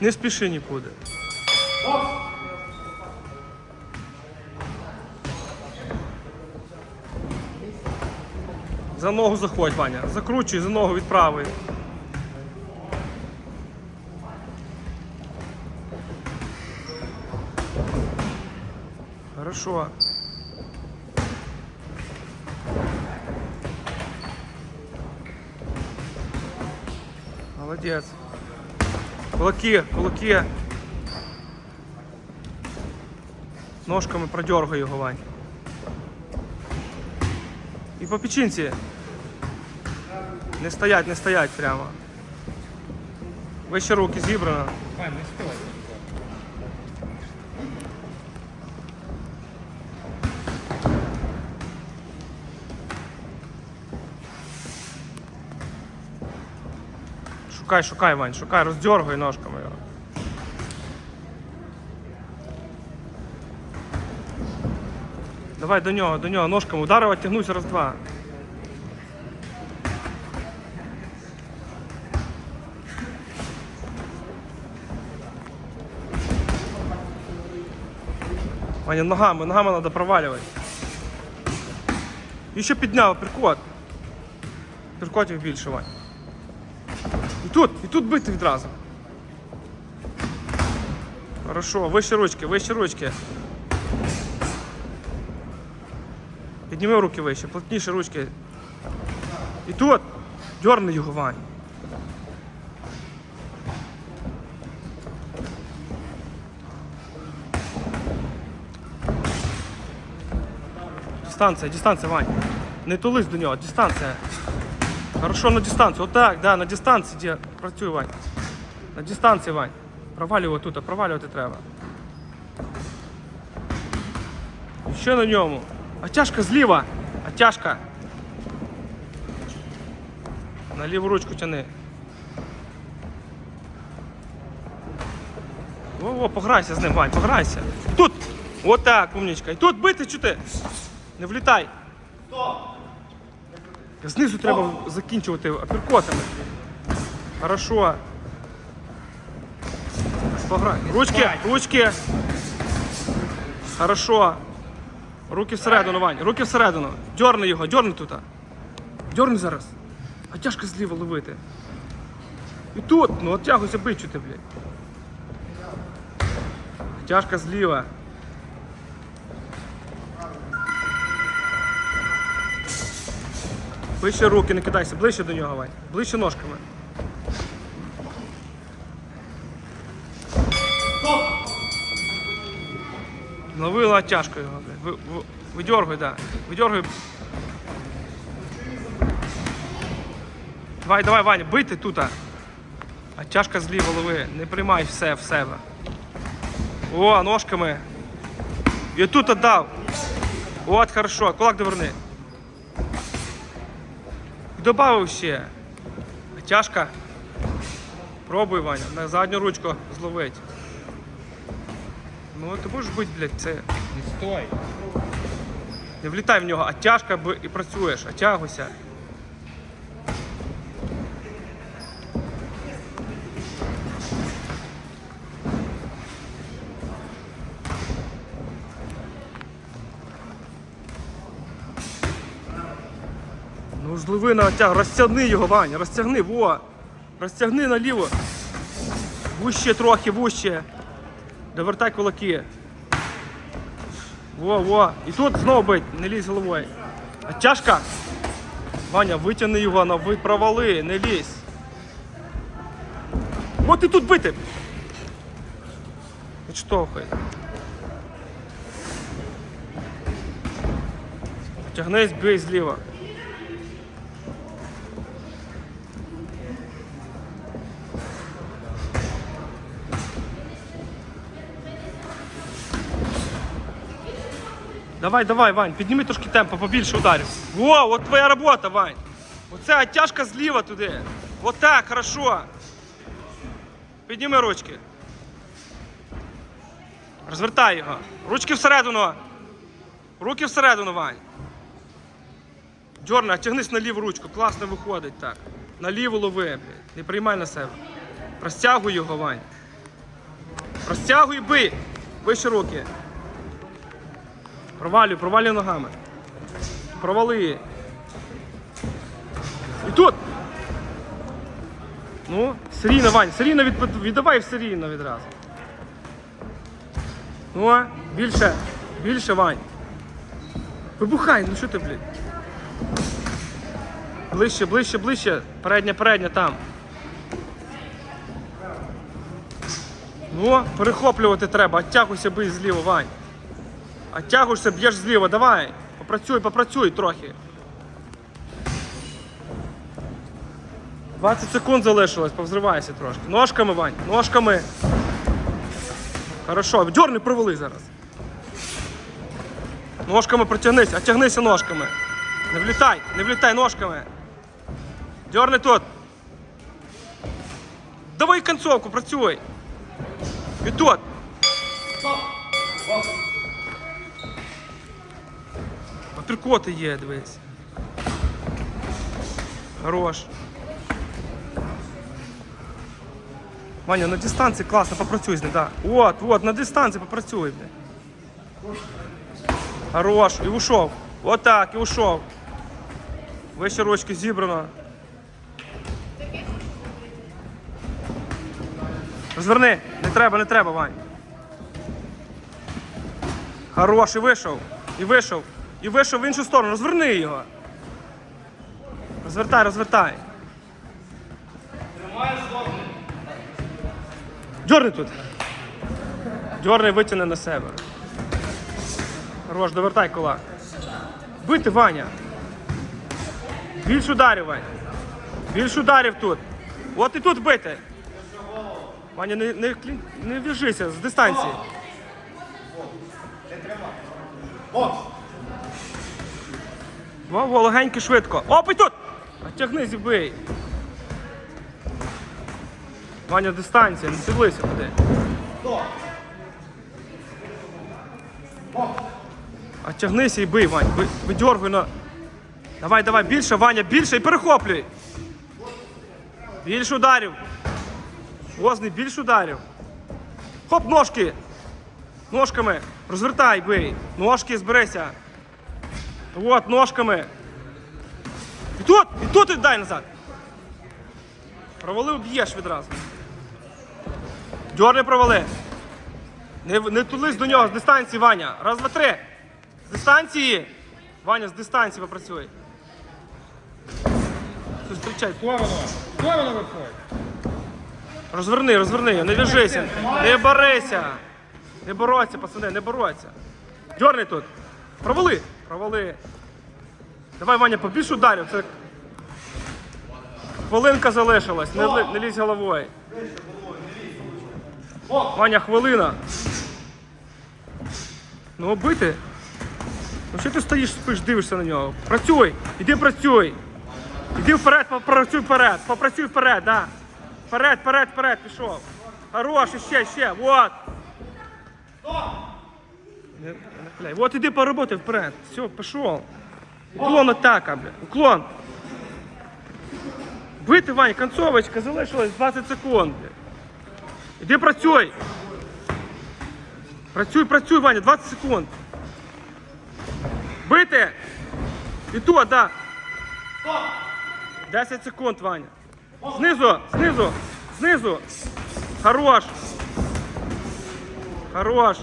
Не спіши нікуди. За ногу заходь, Ваня. Закручуй, за ногу відправи. Хорошо. Молодец. Кулаки, кулаки. Ножками продергай його, Вань. І по печінці. Не стоять, не стоять прямо. Вище руки зібрано. Вань, не стой. Шукай, шукай, Вань, шукай, роздергай ножками його. Давай до нього, до нього, ножками ударив, оттягнусь раз два. Ваня, ногами, ногами треба провалювати. І ще підняв, перкот. Перкотів більше, Вань. І тут, і тут бити відразу. Хорошо, вище ручки, вище ручки. Підніми руки вище, плотніше ручки. І тут. Дьорни його, Вань. Дистанція, дистанція, Вань. Не тулись до нього, дистанція. Хорошо на дистанцію. Отак, да, на дистанції де. Працюй, Вань. На дистанції, Вань. Провалювати тут, провалювати треба. Ще на ньому. А тяжка зліва. А. На ліву ручку тяни. Во-во, пограйся з ним, Вань, пограйся. Тут! Отак, умничка. І тут бити чи ти? Не влітай. Знизу треба закінчувати апперкотами. Хорошо. Пограй. Ручки, ручки. Хорошо. Руки всередину, Вань. Руки всередину. Дьорни його, дьорни тут. Дьорни зараз. А тяжко зліва ловити. І тут, ну от тягуйся бить, ти, блядь. Тяжко зліва. Ближче руки, не кидайся, ближче до нього, Вань. Ближче ножками. Ловила тяжко його, блядь. Ви, видергуй, да. Видергуй. Давай, давай, Ваня, бити тут. А тяжко зліва лови. Не приймай все в себе. О, ножками. І тут отдав. От, хорошо. Кулак доверни. Добавив ще. А Тяжко. Пробуй, Ваня, на задню ручку зловить. Ну ти можеш бути, блядь, це. Не стой. Не влітай в нього, а тяжко і працюєш, а тягуйся. Ну, на тяг, розтягни його, Ваня, розтягни, во! Розтягни наліво. Вуще трохи, вуще. Довертай кулаки. Во, во. І тут знову бить, не лізь головою. А тяжко. Ваня, витягни його на ви провали, не лізь. От і тут бити. Відштовхуй. Тягнись, бий зліва. Давай, давай, Вань, підніми трошки темпо, побільше ударів. Во, от твоя робота, Вань. Оце оттяжка зліва туди. Вот так, хорошо. Підніми ручки. Розвертай його. Ручки всередину. Руки всередину, Вань. Дьорна, тягнись на ліву ручку. Класно виходить так. На ліву лови, блядь. Не приймай на себе. Розтягуй його, Вань. Розтягуй бий. Вище руки. Провалюй, провалюй ногами. Провали. І тут. Ну, серійно, Вань, серійно від, віддавай в серійно відразу. Ну, більше, більше, Вань. Вибухай, ну що ти, блядь? Ближче, ближче, ближче. Передня, передня там. Ну, перехоплювати треба, оттягуйся бий зліва, Вань. Оттягуєшся, б'єш зліва, давай. Попрацюй, попрацюй трохи. 20 секунд залишилось, повзривайся трошки. Ножками, Вань, ножками. Хорошо, дьорни провали зараз. Ножками протягнись, оттягнися ножками. Не влітай, не влітай ножками. Дьорни тут. Давай концовку, працюй. І тут. Апіркоти є, дивись. Хорош. Ваня, на дистанції класно попрацюй з ним, да. От, от, на дистанції попрацюй, бля. Хорош, і ушов. От так, і ушов. Вище ручки зібрано. Розверни, не треба, не треба, Вань. Хорош, і вийшов. І вийшов. І вийшов в іншу сторону. Розверни його. Розвертай, розвертай. Дьорни тут. Дьорни, витягни на себе. Хорош, довертай кулак. Бити, Ваня. Більш ударів, Ваня. Більш ударів тут. От і тут бити. Ваня, не, не, не в'яжися з дистанції. Во, во, легенько, швидко. Оп, і тут! Оттягнись і бий. Ваня, дистанція, не сідлися туди. Оттягнися і бий, Вань. Ви- Видьоргуй на. Давай, давай, більше, Ваня, більше і перехоплюй. Більше ударів. Возний, більше ударів. Хоп, ножки. Ножками. Розвертай, бий. Ножки, зберися. От, ножками. І тут, і тут віддай назад. Провали б'єш відразу. Дьорни провали. Не, не тулись до нього з дистанції, Ваня. Раз, два, три. З дистанції. Ваня, з дистанції попрацюй. Зустрічай. Хто воно виходить? Розверни, розверни не в'яжися. Не борися. Не бороться, пацани, не бороться. Дьорни тут. Провали. Провали. Давай, Ваня, побільше ударів. Це... Хвилинка залишилась, не, не лізь головою. Ваня, хвилина. Ну, бити. Ну що ти стоїш, спиш, дивишся на нього? Працюй! Іди працюй! Іди вперед, попрацюй вперед, попрацюй вперед, да. Вперед, вперед, вперед, пішов. Хорош, ще, ще, вот. Не. Вот іди поработай вперед. Все, пішов. Уклон атака, бля. Уклон. Бити, Вань, концовочка, залишилось 20 секунд, бля. Іди працюй. Працюй, працюй, Ваня, 20 секунд. Бити. І то, да. 10 секунд, Ваня. Знизу, знизу, знизу. Хорош. Хорош.